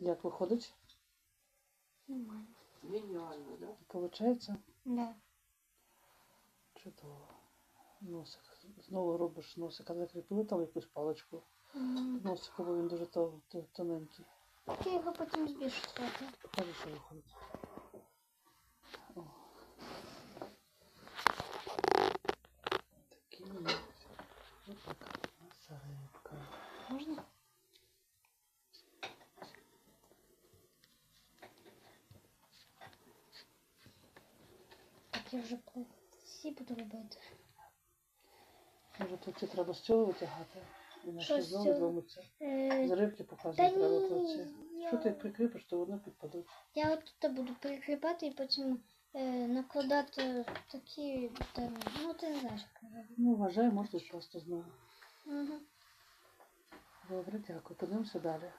Як виходить? Нормально. Геніально, да? Получається? Да. Чудово. Носик. Знову робиш носик, а закріпили там якусь паличку. Mm. Носик, бо він дуже тон- тон- тоненький. Я його потім збільшу. Хорошо виходить. Я вже всі буду робити. Може тут ці треба з цього витягати? І Що з цього? відломиться. Е, З рибки Та треба ні, плече. Що ти прикріпиш, то воно підпадуть. я от тут буду прикріпати і потім е, накладати такі, там, ну ти не знаєш, як робити. Ну, вважай, може, просто знову. Угу. Добре, дякую. Подивимося далі.